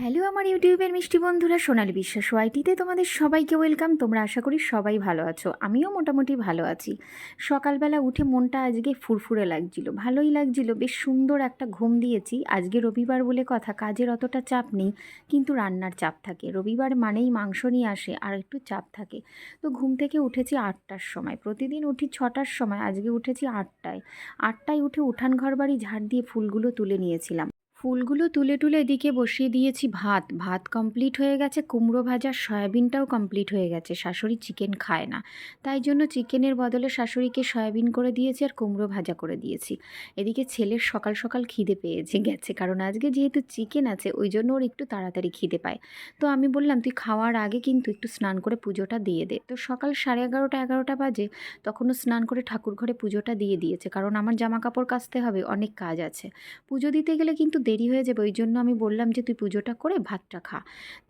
Hello আমার ইউটিউবের মিষ্টি বন্ধুরা, সোনালি বিশ্বাস ওয়াইটিতে তোমাদের সবাইকে ওয়েলকাম। তোমরা আশা করি সবাই ভালো আছো। আমিও মোটামুটি ভালো আছি। সকালবেলা উঠে মনটা আজকে ফুরফুরে লাগছিল। ভালোই লাগছিল। বেশ সুন্দর একটা ঘুম দিয়েছি। আজকে রবিবার বলে কথা, কাজের অতটা চাপ নেই, কিন্তু রান্নার চাপ থাকে। রবিবার মানেই মাংস নিয়ে আসে আর একটু চাপ থাকে। তো ঘুম থেকে উঠেছি আটটার সময়। প্রতিদিন উঠি ছটার সময়, আজকে উঠেছি আটটায়। আটটায় উঠে উঠান ঘর বাড়ি ঝাড় দিয়ে ফুলগুলো তুলে নিয়েছিলাম। ফুলগুলো তুলে তুলে এদিকে বসিয়ে দিয়েছি ভাত। ভাত কমপ্লিট হয়ে গেছে, কুমড়ো ভাজা, সয়াবিনটাও কমপ্লিট হয়ে গেছে। শাশুড়ি চিকেন খায় না। তাই জন্য চিকেনের বদলে শাশুড়িকে সয়াবিন করে দিয়েছি আর কুমড়ো ভাজা করে দিয়েছি। এদিকে ছেলের সকাল সকাল খিদে পেয়েছে, গেছে। কারণ আজকে যেহেতু চিকেন আছে, ওই জন্য ওর একটু তাড়াতাড়ি খিদে পায়। তো আমি বললাম, তুই খাওয়ার আগে কিন্তু একটু স্নান করে পুজোটা দিয়ে দে। তো সকাল সাড়ে এগারোটা এগারোটা বাজে, তখনও স্নান করে ঠাকুর ঘরে পুজোটা দিয়ে দিয়েছে। কারণ আমার জামা কাপড় কাচতে হবে, অনেক কাজ আছে। পুজো দিতে গেলে কিন্তু দেরি হয়ে যাবে, ওই জন্য আমি বললাম যে, তুই পুজোটা করে ভাতটা খা।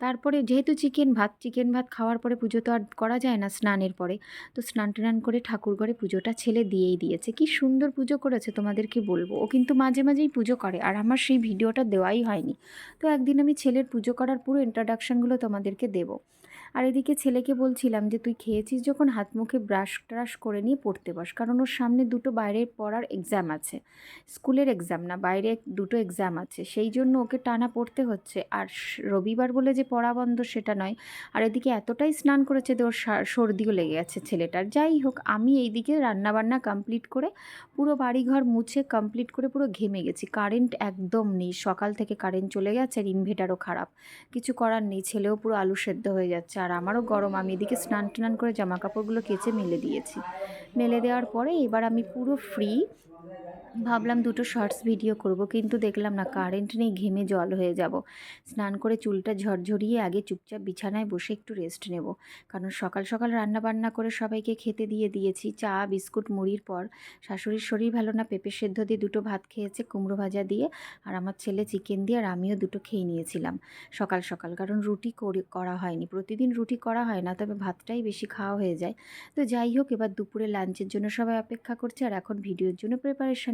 তারপরে যেহেতু চিকেন ভাত চিকেন ভাত খাওয়ার পরে পুজো তো আর করা যায় না স্নানের পরে। তো স্নান টান করে ঠাকুর ঘরে পুজোটা ছেলে দিয়েই দিয়েছে। কি সুন্দর পুজো করেছে তোমাদেরকে বলব? ও কিন্তু মাঝে মাঝেই পুজো করে, আর আমার সেই ভিডিওটা দেওয়াই হয়নি। তো একদিন আমি ছেলের পুজো করার পুরো ইন্ট্রোডাকশানগুলো তোমাদেরকে দেবো। আর এদিকে ছেলেকে বলছিলাম যে, তুই খেয়েছিস যখন হাত মুখে ব্রাশ ট্রাশ করে নিয়ে পড়তে বস, কারণ ওর সামনে দুটো বাইরে পড়ার এক্সাম আছে। স্কুলের এক্সাম না, বাইরে দুটো এক্সাম আছে। সেই জন্য ওকে টানা পড়তে হচ্ছে। আর রবিবার বলে যে পড়া বন্ধ সেটা নয়। আর এদিকে এতটাই স্নান করেছে যে ওর সর্দিও লেগে গেছে ছেলেটার। যাই হোক, আমি এইদিকে রান্নাবান্না কমপ্লিট করে পুরো বাড়িঘর মুছে কমপ্লিট করে পুরো ঘেমে গেছি। কারেন্ট একদম নেই। সকাল থেকে কারেন্ট চলে গেছে আর ইনভেটারও খারাপ। কিছু করার নেই। ছেলেও পুরো আলু সেদ্ধ হয়ে যাচ্ছে। আর আমারও গরম। আমি এদিকে স্নান টান করে জামা কাপড়গুলো কেচে মেলে দিয়েছি। মেলে দেওয়ার পরে এবার আমি পুরো ফ্রি ভাবলাম দুটো শর্টস ভিডিও করব, কিন্তু দেখলাম না, কারেন্ট নেই, ঘেমে জল হয়ে যাব। স্নান করে চুলটা ঝরঝরিয়ে আগে চুপচাপ বিছানায় বসে একটু রেস্ট নেব। কারণ সকাল সকাল রান্না বান্না করে সবাইকে খেতে দিয়ে দিয়েছি, চা, বিস্কুট, মুড়ির পর। শাশুড়ির শরীর ভালো না পেঁপে সেদ্ধ দিয়ে দুটো ভাত খেয়েছে, কুমড়ো ভাজা দিয়ে, আর আমার ছেলে চিকেন দিয়ে, আর আমিও দুটো খেয়ে নিয়েছিলাম। সকাল সকাল, কারণ রুটি করে হয়নি। প্রতিদিন রুটি করা হয় না, তবে ভাতটাই বেশি খাওয়া হয়ে যায়। তো যাই হোক, এবার দুপুরে লাঞ্চের জন্য সবাই অপেক্ষা করছে, আর এখন ভিডিওর জন্য প্রিপারেশন